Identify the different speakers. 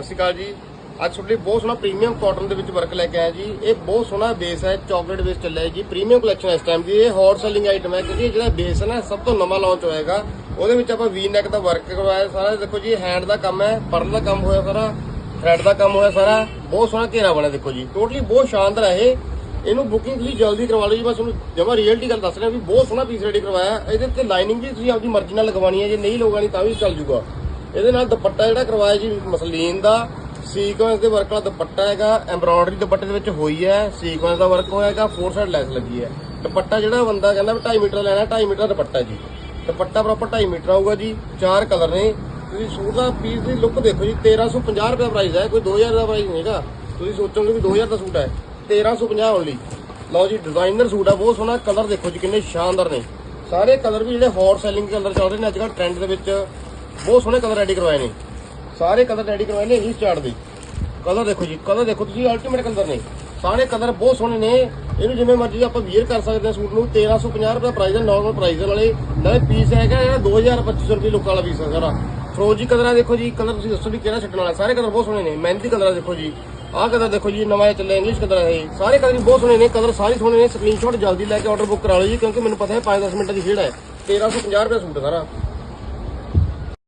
Speaker 1: ਸਤਿ ਸ਼੍ਰੀ ਅਕਾਲ ਜੀ। ਅੱਜ ਤੁਹਾਡੇ ਲਈ ਬਹੁਤ ਸੋਹਣਾ ਪ੍ਰੀਮੀਅਮ ਕਾਟਨ ਦੇ ਵਿੱਚ ਵਰਕ ਲੈ ਕੇ ਆਇਆ ਜੀ। ਇਹ ਬਹੁਤ ਸੋਹਣਾ ਬੇਸ ਹੈ ਚਾਕਲੇਟ ਬੇਸ ਚੱਲਿਆ ਜੀ। ਪ੍ਰੀਮੀਅਮ ਕਲੈਕਸ਼ਨ ਇਸ ਟਾਈਮ ਦੀ ਇਹ ਹੌਟ ਸੈਲਿੰਗ ਆਈਟਮ ਹੈ ਕਿਉਂਕਿ ਜਿਹੜਾ ਬੇਸ ਹੈ ਨਾ ਸਭ ਤੋਂ ਨਵਾਂ ਲਾਂਚ ਹੋਏਗਾ ਉਹਦੇ ਵਿੱਚ ਆਪਾਂ ਵੀ ਨੈਕ ਦਾ ਵਰਕ ਕਰਵਾਇਆ ਸਾਰਾ। ਦੇਖੋ ਜੀ ਹੈਂਡ ਦਾ ਕੰਮ ਹੈ, ਪਰਲ ਦਾ ਕੰਮ ਹੋਇਆ ਸਾਰਾ ਥ੍ਰੈਡ ਦਾ ਕੰਮ ਹੋਇਆ ਸਾਰਾ। ਬਹੁਤ ਸੋਹਣਾ ਘੇਰਾ ਬਣਿਆ ਦੇਖੋ ਜੀ। ਟੋਟਲੀ ਬਹੁਤ ਸ਼ਾਨਦਾਰ ਹੈ ਇਹ। ਇਹਨੂੰ ਬੁਕਿੰਗ ਤੁਸੀਂ ਜਲਦੀ ਕਰਵਾ ਲਓ ਜੀ। ਬਸ ਤੁਹਾਨੂੰ ਜਮਾ ਰੀਅਲਟੀ ਗੱਲ ਦੱਸ ਰਿਹਾ ਵੀ ਬਹੁਤ ਸੋਹਣਾ ਪੀਸ ਰੈਡੀ ਕਰਵਾਇਆ। ਇਹਦੇ ਤੇ ਲਾਈਨਿੰਗ ਵੀ ਤੁਸੀਂ ਆਪਣੀ ਮਰਜ਼ੀ ਨਾਲ ਲਗਵਾਉਣੀ ਹੈ। ਜੇ ਨਹੀਂ ਲਗਵਾਉਣੀ ਤਾਂ ਵੀ ਚੱਲ ਜੂਗਾ। ਇਹਦੇ ਨਾਲ ਦੁਪੱਟਾ ਜਿਹੜਾ ਕਰਵਾਇਆ ਜੀ ਮਸਲੀਨ ਦਾ ਸੀਕੁਐਂਸ ਦੇ ਵਰਕ ਵਾਲਾ ਦੁਪੱਟਾ ਹੈਗਾ ਐਮਬ੍ਰੋਇਡਰੀ ਦੁਪੱਟੇ ਦੇ ਵਿੱਚ ਹੋਈ ਹੈ ਸੀਕੁਐਂਸ ਦਾ ਵਰਕ ਹੈਗਾ ਫੋਰ ਸਾਈਡ ਲੈਸ ਲੱਗੀ ਹੈ। ਦੁਪੱਟਾ ਜਿਹੜਾ ਬੰਦਾ ਕਹਿੰਦਾ ਵੀ 2.5 ਮੀਟਰ ਲੈਣਾ 2.5 ਮੀਟਰ ਦਾ ਦੁਪੱਟਾ ਜੀ। ਦੁਪੱਟਾ ਪ੍ਰੋਪਰ 2.5 ਮੀਟਰ ਆਊਗਾ ਜੀ, ਚਾਰ ਕਲਰ ਨੇ। ਤੁਸੀਂ ਸੂਟ ਦਾ ਪੀਸ ਦੀ ਲੁੱਕ ਦੇਖੋ ਜੀ 1350 ਰੁਪਏ ਦਾ ਪ੍ਰਾਈਸ ਹੈ, ਕੋਈ 2000 ਦਾ ਪ੍ਰਾਈਸ ਹੈਗਾ। ਤੁਸੀਂ ਸੋਚੋਗੇ ਵੀ 2000 ਦਾ ਸੂਟ ਹੈ 1350 ਓਨਲੀ ਲਓ ਜੀ ਡਿਜ਼ਾਈਨਰ ਸੂਟ ਆ, ਬਹੁਤ ਸੋਹਣਾ ਕਲਰ ਦੇਖੋ ਜੀ, ਕਿੰਨੇ ਸ਼ਾਨਦਾਰ ਨੇ। ਸਾਰੇ ਕਲਰ ਵੀ ਜਿਹੜੇ ਹੌਟ ਸੈਲਿੰਗ ਕਲਰ ਚੱਲ ਰਹੇ ਨੇ, ਅੱਜ ਕੱਲ੍ਹ ਟ੍ਰੈਂਡ ਦੇ ਵਿੱਚ। ਬਹੁਤ ਸੋਹਣੇ ਕਲਰ ਰੈਡੀ ਕਰਵਾਏ ਨੇ। ਸਾਰੇ ਕਲਰ ਰੈਡੀ ਕਰਵਾਏ ਨੇ ਇਹੀ ਸਟਾਰਟ ਦੇ। ਕਲਰ ਦੇਖੋ ਜੀ, ਕਲਰ ਦੇਖੋ ਤੁਸੀਂ ਅਲਟੀਮੇਟ ਕਲਰ ਨੇ। ਸਾਰੇ ਕਲਰ ਬਹੁਤ ਸੋਹਣੇ ਨੇ। ਇਹਨੂੰ ਜਿਵੇਂ ਮਰਜ਼ੀ ਆਪਾਂ ਵੀਅਰ ਕਰ ਸਕਦੇ ਹਾਂ ਸੂਟ ਨੂੰ। 1350 ਰੁਪਏ ਪ੍ਰਾਈਸ ਹੈ ਨਾਰਮਲ ਪ੍ਰਾਈਸ ਵਾਲੇ। ਨਾਲੇ ਪੀਸ ਹੈਗਾ ਜਿਹੜਾ 2250 ਰੁਪਏ ਲੋਕਾਂ ਵਾਲਾ ਪੀਸ ਹੈ ਸਾਰਾ। ਫਰੋਜੀ ਕਲਰ ਆ ਦੇਖੋ ਜੀ, ਕਲਰ ਤੁਸੀਂ ਦੱਸੋ ਵੀ ਕਿਹੜਾ ਛੱਡਣ ਵਾਲਾ। ਸਾਰੇ ਕਲਰ ਬਹੁਤ ਸੋਹਣੇ ਨੇ। ਮਹਿੰਦੀ ਕਲਰ ਆ ਦੇਖੋ ਜੀ। ਆਹ ਕਲਰ ਦੇਖੋ ਜੀ, ਨਵਾਂ ਚੱਲਿਆ ਇੰਗਲਿਸ਼ ਕਲਰ ਹੈ ਇਹ। ਸਾਰੇ ਕਲਰ ਵੀ ਬਹੁਤ ਸੋਹਣੇ ਨੇ। ਕਲਰ ਸਾਰੇ ਸੋਹਣੇ ਨੇ। ਸਕਰੀਨਸ਼ਾਟ ਜਲਦੀ ਲੈ ਕੇ ਆਰਡਰ ਬੁੱਕ ਕਰਾ ਲਓ ਜੀ, ਕਿਉਂਕਿ ਮੈਨੂੰ ਪਤਾ ਹੈ 5-10 ਮਿੰਟਾਂ ਦੀ ਖੇਡ ਹੈ। 1350 ਰੁਪਏ ਸੂਟ ਸਾਰਾ।